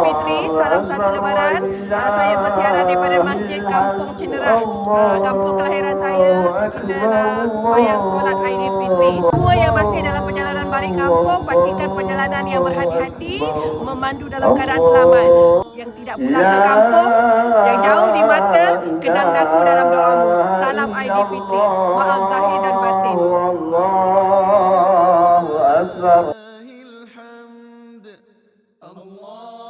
Fitri salam satu lebaran. Uh, saya bersiaran daripada masjid kampung Cinderah ah, uh, kampung kelahiran saya kita ah, bayang solat Aidilfitri semua yang masih dalam perjalanan balik kampung pastikan perjalanan yang berhati-hati memandu dalam keadaan selamat. Yang tidak pulang ke kampung yang jauh di mata kenang aku dalam doamu. Salam Aidilfitri maaf zahir dan batin. Allahu Akbar. الله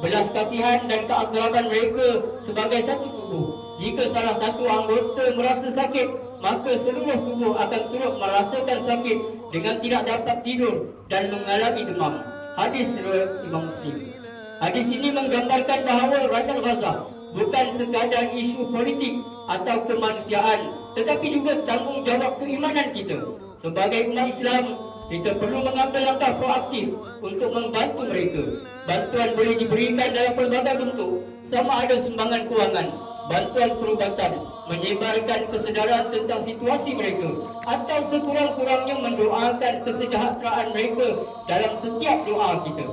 belas kasihan dan keakraban mereka sebagai satu tubuh. Jika salah satu anggota merasa sakit, maka seluruh tubuh akan turut merasakan sakit dengan tidak dapat tidur dan mengalami demam. Hadis riwayat Imam Muslim. Hadis ini menggambarkan bahawa Raja Gaza bukan sekadar isu politik atau kemanusiaan, tetapi juga tanggungjawab keimanan kita. Sebagai umat Islam, kita perlu mengambil langkah proaktif untuk membantu mereka. Bantuan boleh diberikan dalam pelbagai bentuk, sama ada sumbangan kewangan, bantuan perubatan, menyebarkan kesedaran tentang situasi mereka, atau sekurang-kurangnya mendoakan kesejahteraan mereka dalam setiap doa kita.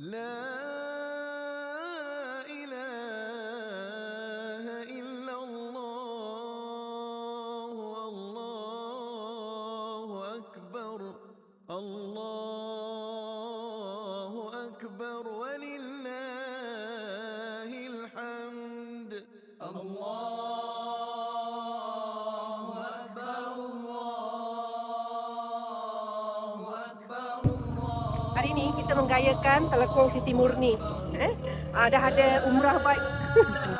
لا Hari ini kita menggayakan Telekong Siti Murni. Eh? Uh, dah ada umrah baik.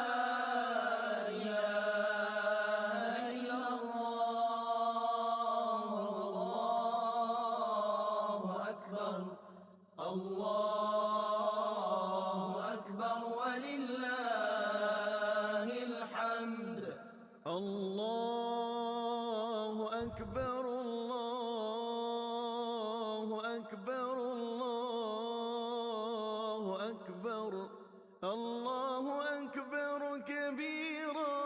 Allah أكبر الله أكبر كبيرا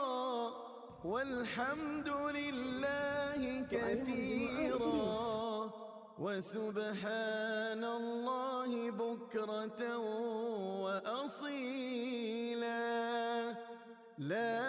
والحمد لله كثيرا. وسبحان الله بكرة وأصيلا. لا